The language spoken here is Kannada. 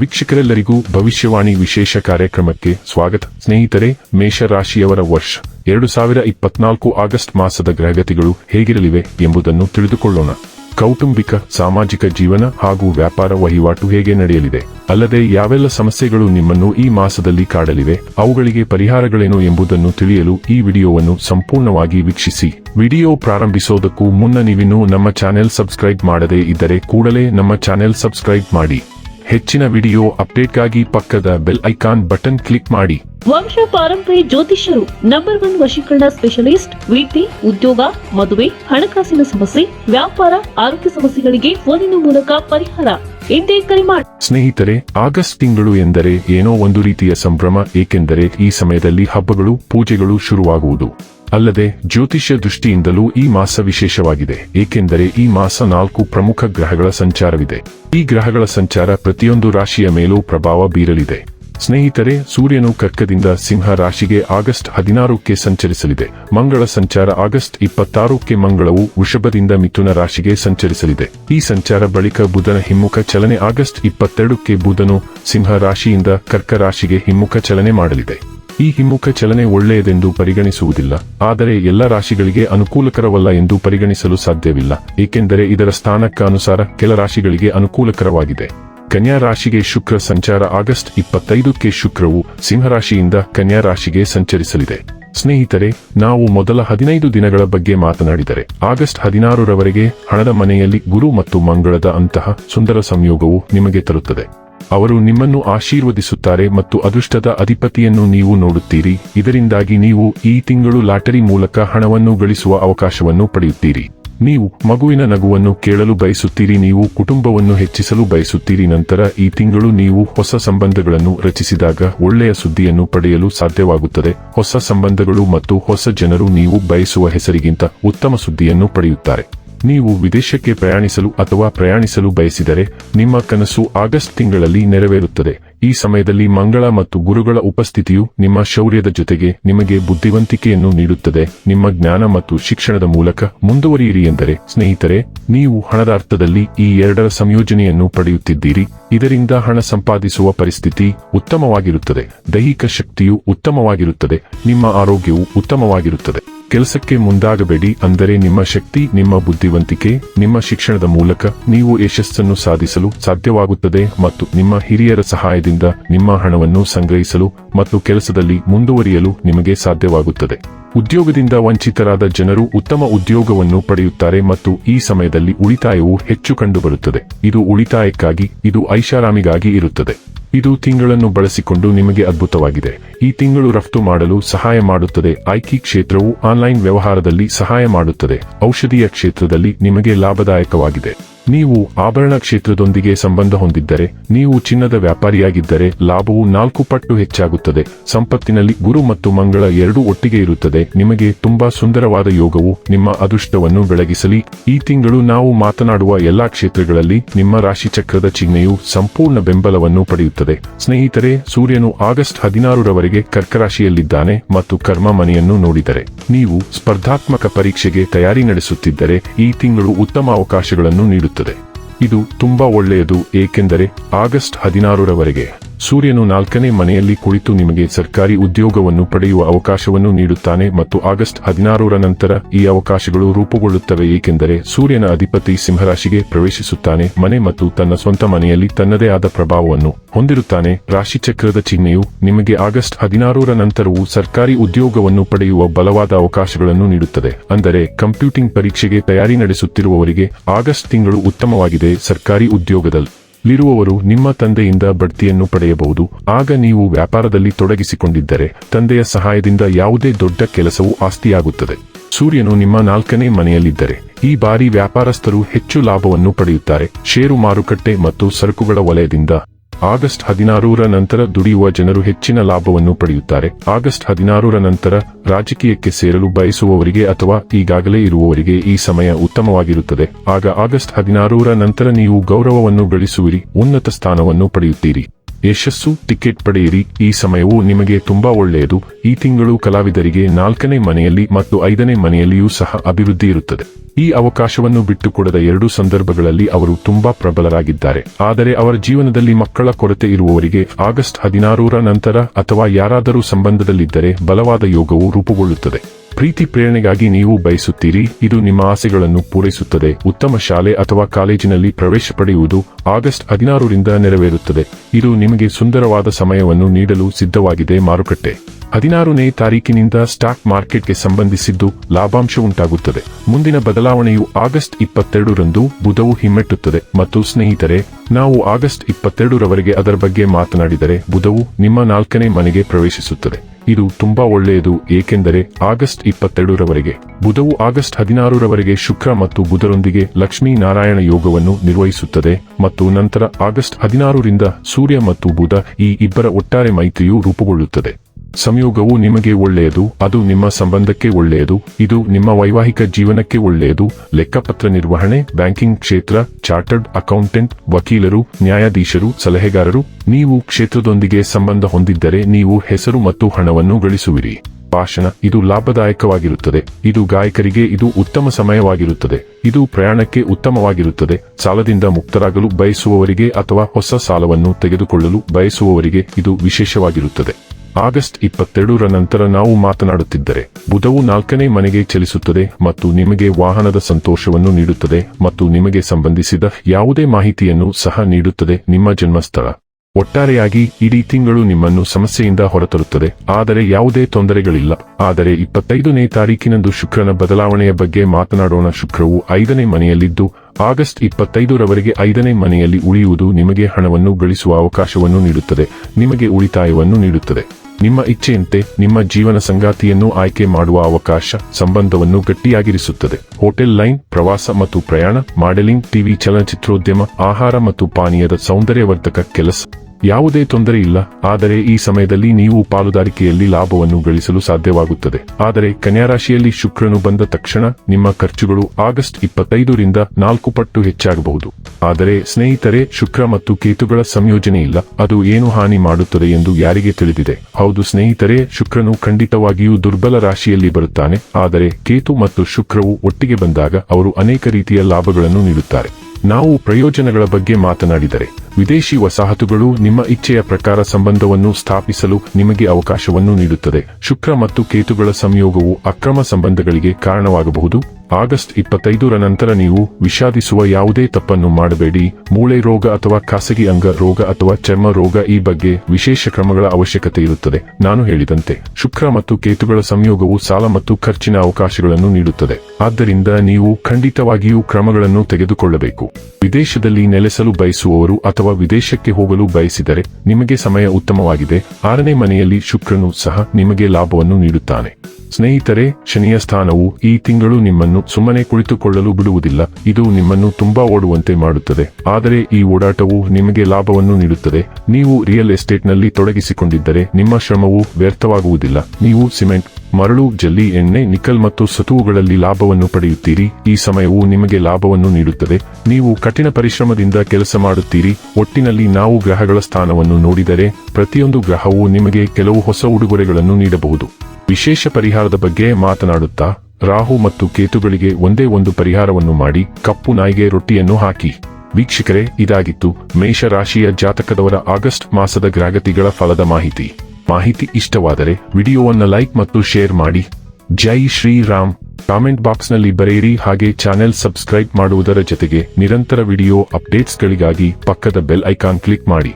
ವೀಕ್ಷಕರೆಲ್ಲರಿಗೂ ಭವಿಷ್ಯವಾಣಿ ವಿಶೇಷ ಕಾರ್ಯಕ್ರಮಕ್ಕೆ ಸ್ವಾಗತ. ಸ್ನೇಹಿತರೆ, ಮೇಷರಾಶಿಯವರ ವರ್ಷ ಎರಡು ಸಾವಿರ ಇಪ್ಪತ್ನಾಲ್ಕು ಆಗಸ್ಟ್ ಮಾಸದ ಗ್ರಹಗತಿಗಳು ಹೇಗಿರಲಿವೆ ಎಂಬುದನ್ನು ತಿಳಿದುಕೊಳ್ಳೋಣ. ಕೌಟುಂಬಿಕ, ಸಾಮಾಜಿಕ ಜೀವನ ಹಾಗೂ ವ್ಯಾಪಾರ ವಹಿವಾಟು ಹೇಗೆ ನಡೆಯಲಿದೆ? ಅಲ್ಲದೆ ಯಾವೆಲ್ಲ ಸಮಸ್ಯೆಗಳು ನಿಮ್ಮನ್ನು ಈ ಮಾಸದಲ್ಲಿ ಕಾಡಲಿವೆ? ಅವುಗಳಿಗೆ ಪರಿಹಾರಗಳೇನು ಎಂಬುದನ್ನು ತಿಳಿಯಲು ಈ ವಿಡಿಯೋವನ್ನು ಸಂಪೂರ್ಣವಾಗಿ ವೀಕ್ಷಿಸಿ. ವಿಡಿಯೋ ಪ್ರಾರಂಭಿಸೋದಕ್ಕೂ ಮುನ್ನ ನೀವಿನ್ನೂ ನಮ್ಮ ಚಾನೆಲ್ ಸಬ್ಸ್ಕ್ರೈಬ್ ಮಾಡದೇ ಇದ್ದರೆ ಕೂಡಲೇ ನಮ್ಮ ಚಾನೆಲ್ ಸಬ್ಸ್ಕ್ರೈಬ್ ಮಾಡಿ. ಹೆಚ್ಚಿನ ವಿಡಿಯೋ ಅಪ್ಡೇಟ್ಗಾಗಿ ಪಕ್ಕದ ಬೆಲ್ ಐಕಾನ್ ಬಟನ್ ಕ್ಲಿಕ್ ಮಾಡಿ. ವಂಶ ಪಾರಂಪರ್ಯ ಜ್ಯೋತಿಷ್ಯರು ನಂಬರ್ ಒನ್ ವಶೀಕರಣ ಸ್ಪೆಷಲಿಸ್ಟ್ ವಿದ್ಯೆ ಉದ್ಯೋಗ, ಮದುವೆ, ಹಣಕಾಸಿನ ಸಮಸ್ಯೆ, ವ್ಯಾಪಾರ, ಆರೋಗ್ಯ ಸಮಸ್ಯೆಗಳಿಗೆ ಫೋನಿನ ಮೂಲಕ ಪರಿಹಾರ. ಎಂದೇ ಕರೆ ಮಾಡಿ ಸ್ನೇಹಿತರೆ, ಆಗಸ್ಟ್ ತಿಂಗಳು ಎಂದರೆ ಏನೋ ಒಂದು ರೀತಿಯ ಸಂಭ್ರಮ, ಏಕೆಂದರೆ ಈ ಸಮಯದಲ್ಲಿ ಹಬ್ಬಗಳು, ಪೂಜೆಗಳು ಶುರುವಾಗುವುದು. ಅಲ್ಲದೆ, ಜ್ಯೋತಿಷ್ಯ ದೃಷ್ಟಿಯಿಂದಲೂ ಈ ಮಾಸ ವಿಶೇಷವಾಗಿದೆ, ಏಕೆಂದರೆ ಈ ಮಾಸ ನಾಲ್ಕು ಪ್ರಮುಖ ಗ್ರಹಗಳ ಸಂಚಾರವಿದೆ. ಈ ಗ್ರಹಗಳ ಸಂಚಾರ ಪ್ರತಿಯೊಂದು ರಾಶಿಯ ಮೇಲೂ ಪ್ರಭಾವ ಬೀರಲಿದೆ. ಸ್ನೇಹಿತರೆ, ಸೂರ್ಯನು ಕರ್ಕದಿಂದ ಸಿಂಹ ರಾಶಿಗೆ ಆಗಸ್ಟ್ ಹದಿನಾರಕ್ಕೆ ಸಂಚರಿಸಲಿದೆ. ಮಂಗಳ ಸಂಚಾರ ಆಗಸ್ಟ್ ಇಪ್ಪತ್ತಾರಕ್ಕೆ ಮಂಗಳವು ವೃಷಭದಿಂದ ಮಿಥುನ ರಾಶಿಗೆ ಸಂಚರಿಸಲಿದೆ. ಈ ಸಂಚಾರ ಬಳಿಕ ಬುಧನ ಹಿಮ್ಮುಖ ಚಲನೆ ಆಗಸ್ಟ್ ಇಪ್ಪತ್ತೆರಡಕ್ಕೆ ಬುಧನು ಸಿಂಹ ರಾಶಿಯಿಂದ ಕರ್ಕ ರಾಶಿಗೆ ಹಿಮ್ಮುಖ ಚಲನೆ ಮಾಡಲಿದೆ. ಈ ಹಿಮ್ಮುಖ ಚಲನೆ ಒಳ್ಳೆಯದೆಂದು ಪರಿಗಣಿಸುವುದಿಲ್ಲ. ಆದರೆ ಎಲ್ಲ ರಾಶಿಗಳಿಗೆ ಅನುಕೂಲಕರವಲ್ಲ ಎಂದು ಪರಿಗಣಿಸಲು ಸಾಧ್ಯವಿಲ್ಲ. ಏಕೆಂದರೆ ಇದರ ಸ್ಥಾನಕ್ಕ ಅನುಸಾರ ಕೆಲ ರಾಶಿಗಳಿಗೆ ಅನುಕೂಲಕರವಾಗಿದೆ. ಕನ್ಯಾ ರಾಶಿಗೆ ಶುಕ್ರ ಸಂಚಾರ ಆಗಸ್ಟ್ ಇಪ್ಪತ್ತೈದಕ್ಕೆ ಶುಕ್ರವು ಸಿಂಹರಾಶಿಯಿಂದ ಕನ್ಯಾ ರಾಶಿಗೆ ಸಂಚರಿಸಲಿದೆ. ಸ್ನೇಹಿತರೆ, ನಾವು ಮೊದಲ ಹದಿನೈದು ದಿನಗಳ ಬಗ್ಗೆ ಮಾತನಾಡಿದರೆ, ಆಗಸ್ಟ್ ಹದಿನಾರರವರೆಗೆ ಹಣದ ಮನೆಯಲ್ಲಿ ಗುರು ಮತ್ತು ಮಂಗಳದ ಅಂತಹ ಸುಂದರ ಸಂಯೋಗವು ನಿಮಗೆ ತರುತ್ತದೆ. ಅವರು ನಿಮ್ಮನ್ನು ಆಶೀರ್ವದಿಸುತ್ತಾರೆ ಮತ್ತು ಅದೃಷ್ಟದ ಅಧಿಪತಿಯನ್ನು ನೀವು ನೋಡುತ್ತೀರಿ. ಇದರಿಂದಾಗಿ ನೀವು ಈ ತಿಂಗಳು ಲಾಟರಿ ಮೂಲಕ ಹಣವನ್ನು ಗಳಿಸುವ ಅವಕಾಶವನ್ನು ಪಡೆಯುತ್ತೀರಿ. ನೀವು ಮಗುವಿನ ನಗುವನ್ನು ಕೇಳಲು ಬಯಸುತ್ತೀರಿ, ನೀವು ಕುಟುಂಬವನ್ನು ಹೆಚ್ಚಿಸಲು ಬಯಸುತ್ತೀರಿ, ನಂತರ ಈ ತಿಂಗಳು ನೀವು ಹೊಸ ಸಂಬಂಧಗಳನ್ನು ರಚಿಸಿದಾಗ ಒಳ್ಳೆಯ ಸುದ್ದಿಯನ್ನು ಪಡೆಯಲು ಸಾಧ್ಯವಾಗುತ್ತದೆ. ಹೊಸ ಸಂಬಂಧಗಳು ಮತ್ತು ಹೊಸ ಜನರು ನೀವು ಬಯಸುವ ಹೆಸರಿಗಿಂತ ಉತ್ತಮ ಸುದ್ದಿಯನ್ನು ಪಡೆಯುತ್ತಾರೆ. ನೀವು ವಿದೇಶಕ್ಕೆ ಪ್ರಯಾಣಿಸಲು ಅಥವಾ ಪ್ರಯಾಣಿಸಲು ಬಯಸಿದರೆ, ನಿಮ್ಮ ಕನಸು ಆಗಸ್ಟ್ ತಿಂಗಳಲ್ಲಿ ನೆರವೇರುತ್ತದೆ. ಈ ಸಮಯದಲ್ಲಿ ಮಂಗಳ ಮತ್ತು ಗುರುಗಳ ಉಪಸ್ಥಿತಿಯು ನಿಮ್ಮ ಶೌರ್ಯದ ಜೊತೆಗೆ ನಿಮಗೆ ಬುದ್ಧಿವಂತಿಕೆಯನ್ನು ನೀಡುತ್ತದೆ. ನಿಮ್ಮ ಜ್ಞಾನ ಮತ್ತು ಶಿಕ್ಷಣದ ಮೂಲಕ ಮುಂದುವರಿಯಿರಿ ಎಂದರೆ, ಸ್ನೇಹಿತರೆ, ನೀವು ಹಣದ ಅರ್ಥದಲ್ಲಿ ಈ ಎರಡರ ಸಂಯೋಜನೆಯನ್ನು ಪಡೆಯುತ್ತಿದ್ದೀರಿ. ಇದರಿಂದ ಹಣ ಸಂಪಾದಿಸುವ ಪರಿಸ್ಥಿತಿ ಉತ್ತಮವಾಗಿರುತ್ತದೆ. ದೈಹಿಕ ಶಕ್ತಿಯು ಉತ್ತಮವಾಗಿರುತ್ತದೆ. ನಿಮ್ಮ ಆರೋಗ್ಯವು ಉತ್ತಮವಾಗಿರುತ್ತದೆ. ಕೆಲಸಕ್ಕೆ ಮುಂದಾಗಬೇಡಿ ಅಂದರೆ ನಿಮ್ಮ ಶಕ್ತಿ, ನಿಮ್ಮ ಬುದ್ಧಿವಂತಿಕೆ, ನಿಮ್ಮ ಶಿಕ್ಷಣದ ಮೂಲಕ ನೀವು ಯಶಸ್ಸನ್ನು ಸಾಧಿಸಲು ಸಾಧ್ಯವಾಗುತ್ತದೆ ಮತ್ತು ನಿಮ್ಮ ಹಿರಿಯರ ಸಹಾಯದಿಂದ ನಿಮ್ಮ ಹಣವನ್ನು ಸಂಗ್ರಹಿಸಲು ಮತ್ತು ಕೆಲಸದಲ್ಲಿ ಮುಂದುವರಿಯಲು ನಿಮಗೆ ಸಾಧ್ಯವಾಗುತ್ತದೆ. ಉದ್ಯೋಗದಿಂದ ವಂಚಿತರಾದ ಜನರು ಉತ್ತಮ ಉದ್ಯೋಗವನ್ನು ಪಡೆಯುತ್ತಾರೆ ಮತ್ತು ಈ ಸಮಯದಲ್ಲಿ ಉಳಿತಾಯವು ಹೆಚ್ಚು ಕಂಡುಬರುತ್ತದೆ. ಇದು ಉಳಿತಾಯಕ್ಕಾಗಿ, ಇದು ಐಷಾರಾಮಿಗಾಗಿ ಇರುತ್ತದೆ. ಇದು ತಿಂಗಳನ್ನು ಬಳಸಿಕೊಂಡು ನಿಮಗೆ ಅದ್ಭುತವಾಗಿದೆ. ಈ ತಿಂಗಳು ರಫ್ತು ಮಾಡಲು ಸಹಾಯ ಮಾಡುತ್ತದೆ. ಐಕಿ ಕ್ಷೇತ್ರವು ಆನ್ಲೈನ್ ವ್ಯವಹಾರದಲ್ಲಿ ಸಹಾಯ ಮಾಡುತ್ತದೆ. ಔಷಧೀಯ ಕ್ಷೇತ್ರದಲ್ಲಿ ನಿಮಗೆ ಲಾಭದಾಯಕವಾಗಿದೆ. ನೀವು ಆಭರಣ ಕ್ಷೇತ್ರದೊಂದಿಗೆ ಸಂಬಂಧ ಹೊಂದಿದ್ದರೆ, ನೀವು ಚಿನ್ನದ ವ್ಯಾಪಾರಿಯಾಗಿದ್ದರೆ ಲಾಭವು ನಾಲ್ಕು ಪಟ್ಟು ಹೆಚ್ಚಾಗುತ್ತದೆ. ಸಂಪತ್ತಿನಲ್ಲಿ ಗುರು ಮತ್ತು ಮಂಗಳ ಎರಡೂ ಒಟ್ಟಿಗೆ ಇರುತ್ತದೆ. ನಿಮಗೆ ತುಂಬಾ ಸುಂದರವಾದ ಯೋಗವು ನಿಮ್ಮ ಅದೃಷ್ಟವನ್ನು ಬೆಳಗಿಸಲಿ. ಈ ತಿಂಗಳು ನಾವು ಮಾತನಾಡುವ ಎಲ್ಲಾ ಕ್ಷೇತ್ರಗಳಲ್ಲಿ ನಿಮ್ಮ ರಾಶಿಚಕ್ರದ ಚಿಹ್ನೆಯು ಸಂಪೂರ್ಣ ಬೆಂಬಲವನ್ನು ಪಡೆಯುತ್ತದೆ. ಸ್ನೇಹಿತರೆ, ಸೂರ್ಯನು ಆಗಸ್ಟ್ ಹದಿನಾರರವರೆಗೆ ಕರ್ಕರಾಶಿಯಲ್ಲಿದ್ದಾನೆ ಮತ್ತು ಕರ್ಮ ಮನೆಯನ್ನು ನೋಡಿದರೆ. ನೀವು ಸ್ಪರ್ಧಾತ್ಮಕ ಪರೀಕ್ಷೆಗೆ ತಯಾರಿ ನಡೆಸುತ್ತಿದ್ದರೆ, ಈ ತಿಂಗಳು ಉತ್ತಮ ಅವಕಾಶಗಳನ್ನು ನೀಡುತ್ತದೆ. ಇದು ತುಂಬಾ ಒಳ್ಳೆಯದು ಏಕೆಂದರೆ ಆಗಸ್ಟ್ ಹದಿನಾರರವರೆಗೆ. ಸೂರ್ಯನು ನಾಲ್ಕನೇ ಮನೆಯಲ್ಲಿ ಕುಳಿತು ನಿಮಗೆ ಸರ್ಕಾರಿ ಉದ್ಯೋಗವನ್ನು ಪಡೆಯುವ ಅವಕಾಶವನ್ನು ನೀಡುತ್ತಾನೆ ಮತ್ತು ಆಗಸ್ಟ್ ಹದಿನಾರರ ನಂತರ ಈ ಅವಕಾಶಗಳು ರೂಪುಗೊಳ್ಳುತ್ತವೆ, ಏಕೆಂದರೆ ಸೂರ್ಯನ ಅಧಿಪತಿ ಸಿಂಹರಾಶಿಗೆ ಪ್ರವೇಶಿಸುತ್ತಾನೆ. ಮನೆ ಮತ್ತು ತನ್ನ ಸ್ವಂತ ಮನೆಯಲ್ಲಿ ತನ್ನದೇ ಆದ ಪ್ರಭಾವವನ್ನು ಹೊಂದಿರುತ್ತಾನೆ. ರಾಶಿಚಕ್ರದ ಚಿಹ್ನೆಯು ನಿಮಗೆ ಆಗಸ್ಟ್ ಹದಿನಾರರ ನಂತರವೂ ಸರ್ಕಾರಿ ಉದ್ಯೋಗವನ್ನು ಪಡೆಯುವ ಬಲವಾದ ಅವಕಾಶಗಳನ್ನು ನೀಡುತ್ತದೆ. ಅಂದರೆ ಕಂಪ್ಯೂಟಿಂಗ್ ಪರೀಕ್ಷೆಗೆ ತಯಾರಿ ನಡೆಸುತ್ತಿರುವವರಿಗೆ ಆಗಸ್ಟ್ ತಿಂಗಳು ಉತ್ತಮವಾಗಿದೆ. ಸರ್ಕಾರಿ ಉದ್ಯೋಗದಲ್ಲಿ ಲಿರುವವರು ನಿಮ್ಮ ತಂದೆಯಿಂದ ಬಡ್ತಿಯನ್ನು ಪಡೆಯಬಹುದು. ಆಗ ನೀವು ವ್ಯಾಪಾರದಲ್ಲಿ ತೊಡಗಿಸಿಕೊಂಡಿದ್ದರೆ ತಂದೆಯ ಸಹಾಯದಿಂದ ಯಾವುದೇ ದೊಡ್ಡ ಕೆಲಸವು ಆಸ್ತಿಯಾಗುತ್ತದೆ. ಸೂರ್ಯನು ನಿಮ್ಮ ನಾಲ್ಕನೇ ಮನೆಯಲ್ಲಿದ್ದರೆ ಈ ಬಾರಿ ವ್ಯಾಪಾರಸ್ಥರು ಹೆಚ್ಚು ಲಾಭವನ್ನು ಪಡೆಯುತ್ತಾರೆ. ಷೇರು ಮಾರುಕಟ್ಟೆ ಮತ್ತು ಸರಕುಗಳ ವಲಯದಿಂದ ಆಗಸ್ಟ್ ಹದಿನಾರರ ನಂತರ ದುಡಿಯುವ ಜನರು ಹೆಚ್ಚಿನ ಲಾಭವನ್ನು ಪಡೆಯುತ್ತಾರೆ. ಆಗಸ್ಟ್ ಹದಿನಾರರ ನಂತರ ರಾಜಕೀಯಕ್ಕೆ ಸೇರಲು ಬಯಸುವವರಿಗೆ ಅಥವಾ ಈಗಾಗಲೇ ಇರುವವರಿಗೆ ಈ ಸಮಯ ಉತ್ತಮವಾಗಿರುತ್ತದೆ. ಆಗ ಆಗಸ್ಟ್ ಹದಿನಾರರ ನಂತರ ನೀವು ಗೌರವವನ್ನು ಗಳಿಸುವಿರಿ, ಉನ್ನತ ಸ್ಥಾನವನ್ನು ಪಡೆಯುತ್ತೀರಿ. ಯಶಸ್ಸು ಟಿಕೆಟ್ ಪಡೆಯಿರಿ. ಈ ಸಮಯವು ನಿಮಗೆ ತುಂಬಾ ಒಳ್ಳೆಯದು. ಈ ತಿಂಗಳು ಕಲಾವಿದರಿಗೆ ನಾಲ್ಕನೇ ಮನೆಯಲ್ಲಿ ಮತ್ತು ಐದನೇ ಮನೆಯಲ್ಲಿಯೂ ಸಹ ಅಭಿವೃದ್ಧಿ ಇರುತ್ತದೆ. ಈ ಅವಕಾಶವನ್ನು ಬಿಟ್ಟುಕೊಡದ ಎರಡು ಸಂದರ್ಭಗಳಲ್ಲಿ ಅವರು ತುಂಬಾ ಪ್ರಬಲರಾಗಿದ್ದಾರೆ. ಆದರೆ ಅವರ ಜೀವನದಲ್ಲಿ ಮಕ್ಕಳ ಕೊರತೆ ಇರುವವರಿಗೆ ಆಗಸ್ಟ್ ಹದಿನಾರರ ನಂತರ ಅಥವಾ ಯಾರಾದರೂ ಸಂಬಂಧದಲ್ಲಿದ್ದರೆ ಬಲವಾದ ಯೋಗವು ರೂಪುಗೊಳ್ಳುತ್ತದೆ. ಪ್ರೀತಿ ಪ್ರೇರಣೆಗಾಗಿ ನೀವು ಬಯಸುತ್ತೀರಿ, ಇದು ನಿಮ್ಮ ಆಸೆಗಳನ್ನು ಪೂರೈಸುತ್ತದೆ, ಉತ್ತಮ ಶಾಲೆ ಅಥವಾ ಕಾಲೇಜಿನಲ್ಲಿ ಪ್ರವೇಶ ಪಡೆಯುವುದು ಆಗಸ್ಟ್ ಹದಿನಾರರಿಂದ ನೆರವೇರುತ್ತದೆ. ಇದು ನಿಮಗೆ ಸುಂದರವಾದ ಸಮಯವನ್ನು ನೀಡಲು ಸಿದ್ಧವಾಗಿದೆ ಮಾರುಕಟ್ಟೆ. ಹದಿನಾರನೇ ತಾರೀಕಿನಿಂದ ಸ್ಟಾಕ್ ಮಾರ್ಕೆಟ್ಗೆ ಸಂಬಂಧಿಸಿದ್ದು ಲಾಭಾಂಶ ಉಂಟಾಗುತ್ತದೆ ಮುಂದಿನ ಬದಲಾವಣೆಯು ಆಗಸ್ಟ್ ಇಪ್ಪತ್ತೆರಡರಂದು ಬುಧವು ಹಿಮ್ಮೆಟ್ಟುತ್ತದೆ. ಮತ್ತು ಸ್ನೇಹಿತರೆ, ನಾವು ಆಗಸ್ಟ್ ಇಪ್ಪತ್ತೆರಡರವರೆಗೆ ಅದರ ಬಗ್ಗೆ ಮಾತನಾಡಿದರೆ ಬುಧವು ನಿಮ್ಮ ನಾಲ್ಕನೇ ಮನೆಗೆ ಪ್ರವೇಶಿಸುತ್ತದೆ. ಇದು ತುಂಬಾ ಒಳ್ಳೆಯದು, ಏಕೆಂದರೆ ಆಗಸ್ಟ್ ಇಪ್ಪತ್ತೆರಡರವರೆಗೆ, ಬುಧವು ಆಗಸ್ಟ್ ಹದಿನಾರರವರೆಗೆ ಶುಕ್ರ ಮತ್ತು ಬುಧರೊಂದಿಗೆ ಲಕ್ಷ್ಮೀ ನಾರಾಯಣ ಯೋಗವನ್ನು ನಿರ್ವಹಿಸುತ್ತದೆ. ಮತ್ತು ನಂತರ ಆಗಸ್ಟ್ ಹದಿನಾರರಿಂದ ಸೂರ್ಯ ಮತ್ತು ಬುಧ ಈ ಇಬ್ಬರ ಒಟ್ಟಾರೆ ಮೈತ್ರಿಯು ರೂಪುಗೊಳ್ಳುತ್ತದೆ. ಸಂಯೋಗವು ನಿಮಗೆ ಒಳ್ಳೆಯದು, ಅದು ನಿಮ್ಮ ಸಂಬಂಧಕ್ಕೆ ಒಳ್ಳೆಯದು, ಇದು ನಿಮ್ಮ ವೈವಾಹಿಕ ಜೀವನಕ್ಕೆ ಒಳ್ಳೆಯದು, ಲೆಕ್ಕಪತ್ರ ನಿರ್ವಹಣೆ, ಬ್ಯಾಂಕಿಂಗ್ ಕ್ಷೇತ್ರ, ಚಾರ್ಟರ್ಡ್ ಅಕೌಂಟೆಂಟ್, ವಕೀಲರು, ನ್ಯಾಯಾಧೀಶರು, ಸಲಹೆಗಾರರು, ನೀವು ಕ್ಷೇತ್ರದೊಂದಿಗೆ ಸಂಬಂಧ ಹೊಂದಿದ್ದರೆ ನೀವು ಹೆಸರು ಮತ್ತು ಹಣವನ್ನು ಗಳಿಸುವಿರಿ. ಭಾಷಣ, ಇದು ಲಾಭದಾಯಕವಾಗಿರುತ್ತದೆ, ಇದು ಗಾಯಕರಿಗೆ ಇದು ಉತ್ತಮ ಸಮಯವಾಗಿರುತ್ತದೆ, ಇದು ಪ್ರಯಾಣಕ್ಕೆ ಉತ್ತಮವಾಗಿರುತ್ತದೆ, ಸಾಲದಿಂದ ಮುಕ್ತರಾಗಲು ಬಯಸುವವರಿಗೆ ಅಥವಾ ಹೊಸ ಸಾಲವನ್ನು ತೆಗೆದುಕೊಳ್ಳಲು ಬಯಸುವವರಿಗೆ ಇದು ವಿಶೇಷವಾಗಿರುತ್ತದೆ. ಆಗಸ್ಟ್ ಇಪ್ಪತ್ತೆರಡರ ನಂತರ ನಾವು ಮಾತನಾಡುತ್ತಿದ್ದರೆ, ಬುಧವು ನಾಲ್ಕನೇ ಮನೆಗೆ ಚಲಿಸುತ್ತದೆ ಮತ್ತು ನಿಮಗೆ ವಾಹನದ ಸಂತೋಷವನ್ನು ನೀಡುತ್ತದೆ ಮತ್ತು ನಿಮಗೆ ಸಂಬಂಧಿಸಿದ ಯಾವುದೇ ಮಾಹಿತಿಯನ್ನು ಸಹ ನೀಡುತ್ತದೆ ನಿಮ್ಮ ಜನ್ಮಸ್ಥಳ. ಒಟ್ಟಾರೆಯಾಗಿ, ಇಡೀ ತಿಂಗಳು ನಿಮ್ಮನ್ನು ಸಮಸ್ಯೆಯಿಂದ ಹೊರತರುತ್ತದೆ, ಆದರೆ ಯಾವುದೇ ತೊಂದರೆಗಳಿಲ್ಲ. ಆದರೆ ಇಪ್ಪತ್ತೈದನೇ ತಾರೀಕಿನಂದು ಶುಕ್ರನ ಬದಲಾವಣೆಯ ಬಗ್ಗೆ ಮಾತನಾಡೋಣ. ಶುಕ್ರವು ಐದನೇ ಮನೆಯಲ್ಲಿದ್ದು ಆಗಸ್ಟ್ ಇಪ್ಪತ್ತೈದರವರೆಗೆ ಐದನೇ ಮನೆಯಲ್ಲಿ ಉಳಿಯುವುದು ನಿಮಗೆ ಹಣವನ್ನು ಗಳಿಸುವ ಅವಕಾಶವನ್ನು ನೀಡುತ್ತದೆ, ನಿಮಗೆ ಉಳಿತಾಯವನ್ನು ನೀಡುತ್ತದೆ. ನಿಮ್ಮ ಇಚ್ಛೆಯಂತೆ ನಿಮ್ಮ ಜೀವನ ಸಂಗಾತಿಯನ್ನು ಆಯ್ಕೆ ಮಾಡುವ ಅವಕಾಶ ಸಂಬಂಧವನ್ನು ಗಟ್ಟಿಯಾಗಿರಿಸುತ್ತದೆ. ಹೋಟೆಲ್ ಲೈನ್, ಪ್ರವಾಸ ಮತ್ತು ಪ್ರಯಾಣ, ಮಾಡೆಲಿಂಗ್, ಟಿವಿ ಚಲನಚಿತ್ರೋದ್ಯಮ, ಆಹಾರ ಮತ್ತು ಪಾನೀಯದ ಸೌಂದರ್ಯವರ್ಧಕ ಕೆಲಸ ಯಾವುದೇ ತೊಂದರೆ ಇಲ್ಲ, ಆದರೆ ಈ ಸಮಯದಲ್ಲಿ ನೀವು ಪಾಲುದಾರಿಕೆಯಲ್ಲಿ ಲಾಭವನ್ನು ಗಳಿಸಲು ಸಾಧ್ಯವಾಗುತ್ತದೆ. ಆದರೆ ಕನ್ಯಾರಾಶಿಯಲ್ಲಿ ಶುಕ್ರನು ಬಂದ ತಕ್ಷಣ ನಿಮ್ಮ ಖರ್ಚುಗಳು ಆಗಸ್ಟ್ ಇಪ್ಪತ್ತೈದರಿಂದ ನಾಲ್ಕು ಪಟ್ಟು ಹೆಚ್ಚಾಗಬಹುದು. ಆದರೆ ಸ್ನೇಹಿತರೆ, ಶುಕ್ರ ಮತ್ತು ಕೇತುಗಳ ಸಂಯೋಜನೆ ಇಲ್ಲ, ಅದು ಏನು ಹಾನಿ ಮಾಡುತ್ತದೆ ಎಂದು ಯಾರಿಗೆ ತಿಳಿದಿದೆ? ಹೌದು ಸ್ನೇಹಿತರೆ, ಶುಕ್ರನು ಖಂಡಿತವಾಗಿಯೂ ದುರ್ಬಲ ರಾಶಿಯಲ್ಲಿ ಬರುತ್ತಾನೆ, ಆದರೆ ಕೇತು ಮತ್ತು ಶುಕ್ರವು ಒಟ್ಟಿಗೆ ಬಂದಾಗ ಅವರು ಅನೇಕ ರೀತಿಯ ಲಾಭಗಳನ್ನು ನೀಡುತ್ತಾರೆ. ನಾವು ಪ್ರಯೋಜನಗಳ ಬಗ್ಗೆ ಮಾತನಾಡಿದರೆ, ವಿದೇಶಿ ವಸಾಹತುಗಳು ನಿಮ್ಮ ಇಚ್ಛೆಯ ಪ್ರಕಾರ ಸಂಬಂಧವನ್ನು ಸ್ಥಾಪಿಸಲು ನಿಮಗೆ ಅವಕಾಶವನ್ನು ನೀಡುತ್ತದೆ. ಶುಕ್ರ ಮತ್ತು ಕೇತುಗಳ ಸಂಯೋಗವು ಅಕ್ರಮ ಸಂಬಂಧಗಳಿಗೆ ಕಾರಣವಾಗಬಹುದು. ಆಗಸ್ಟ್ ಇಪ್ಪತ್ತೈದರ ನಂತರ ನೀವು ವಿಷಾದಿಸುವ ಯಾವುದೇ ತಪ್ಪನ್ನು ಮಾಡಬೇಡಿ. ಮೂಳೆ ರೋಗ ಅಥವಾ ಖಾಸಗಿ ಅಂಗ ರೋಗ ಅಥವಾ ಚರ್ಮ ರೋಗ ಈ ಬಗ್ಗೆ ವಿಶೇಷ ಕ್ರಮಗಳ ಅವಶ್ಯಕತೆ ಇರುತ್ತದೆ. ನಾನು ಹೇಳಿದಂತೆ, ಶುಕ್ರ ಮತ್ತು ಕೇತುಗಳ ಸಂಯೋಗವು ಸಾಲ ಮತ್ತು ಖರ್ಚಿನ ಅವಕಾಶಗಳನ್ನು ನೀಡುತ್ತದೆ. ಆದ್ದರಿಂದ ನೀವು ಖಂಡಿತವಾಗಿಯೂ ಕ್ರಮಗಳನ್ನು ತೆಗೆದುಕೊಳ್ಳಬೇಕು. ವಿದೇಶದಲ್ಲಿ ನೆಲೆಸಲು ಬಯಸುವವರು ಅಥವಾ ವಿದೇಶಕ್ಕೆ ಹೋಗಲು ಬಯಸಿದರೆ ನಿಮಗೆ ಸಮಯ ಉತ್ತಮವಾಗಿದೆ. ಆರನೇ ಮನೆಯಲ್ಲಿ ಶುಕ್ರನು ಸಹ ನಿಮಗೆ ಲಾಭವನ್ನು ನೀಡುತ್ತಾನೆ. ಸ್ನೇಹಿತರೆ, ಶನಿಯ ಸ್ಥಾನವು ಈ ತಿಂಗಳು ನಿಮ್ಮನ್ನು ಸುಮ್ಮನೆ ಕುಳಿತುಕೊಳ್ಳಲು ಬಿಡುವುದಿಲ್ಲ. ಇದು ನಿಮ್ಮನ್ನು ತುಂಬಾ ಓಡುವಂತೆ ಮಾಡುತ್ತದೆ. ಆದರೆ ಈ ಓಡಾಟವು ನಿಮಗೆ ಲಾಭವನ್ನು ನೀಡುತ್ತದೆ. ನೀವು ರಿಯಲ್ ಎಸ್ಟೇಟ್ನಲ್ಲಿ ತೊಡಗಿಸಿಕೊಂಡಿದ್ದರೆ ನಿಮ್ಮ ಶ್ರಮವು ವ್ಯರ್ಥವಾಗುವುದಿಲ್ಲ. ನೀವು ಸಿಮೆಂಟ್, ಮರಳು, ಜಲ್ಲಿ, ಎಣ್ಣೆ, ನಿಕಲ್ ಮತ್ತು ಸತುವುಗಳಲ್ಲಿ ಲಾಭವನ್ನು ಪಡೆಯುತ್ತೀರಿ. ಈ ಸಮಯವು ನಿಮಗೆ ಲಾಭವನ್ನು ನೀಡುತ್ತದೆ. ನೀವು ಕಠಿಣ ಪರಿಶ್ರಮದಿಂದ ಕೆಲಸ ಮಾಡುತ್ತೀರಿ. ಒಟ್ಟಿನಲ್ಲಿ ನಾವು ಗ್ರಹಗಳ ಸ್ಥಾನವನ್ನು ನೋಡಿದರೆ ಪ್ರತಿಯೊಂದು ಗ್ರಹವು ನಿಮಗೆ ಕೆಲವು ಹೊಸ ಉಡುಗೊರೆಗಳನ್ನು ನೀಡಬಹುದು. ವಿಶೇಷ ಪರಿಹಾರದ ಬಗ್ಗೆ ಮಾತನಾಡುತ್ತಾ ರಾಹು ಮತ್ತು ಕೇತುಗಳಿಗೆ ಒಂದೇ ಒಂದು ಪರಿಹಾರವನ್ನು ಮಾಡಿ ಕಪ್ಪು ನಾಯಿಗೆ ರೊಟ್ಟಿಯನ್ನು ಹಾಕಿ. ವೀಕ್ಷಕರೇ, ಇದಾಗಿತ್ತು ಮೇಷರಾಶಿಯ ಜಾತಕದವರ ಆಗಸ್ಟ್ ಮಾಸದ ಗ್ರಾಗತಿಗಳ ಫಲದ ಮಾಹಿತಿ. ಮಾಹಿತಿ ಇಷ್ಟವಾದರೆ ವಿಡಿಯೋವನ್ನು ಲೈಕ್ ಮತ್ತು ಶೇರ್ ಮಾಡಿ. ಜೈ ಶ್ರೀರಾಮ್. ಕಾಮೆಂಟ್ ಬಾಕ್ಸ್ನಲ್ಲಿ ಬರೆಯಿರಿ ಹಾಗೆ ಚಾನೆಲ್ ಸಬ್ಸ್ಕ್ರೈಬ್ ಮಾಡುವುದರ ಜೊತೆಗೆ ನಿರಂತರ ವಿಡಿಯೋ ಅಪ್ಡೇಟ್ಸ್ಗಳಿಗಾಗಿ ಪಕ್ಕದ ಬೆಲ್ ಐಕಾನ್ ಕ್ಲಿಕ್ ಮಾಡಿ.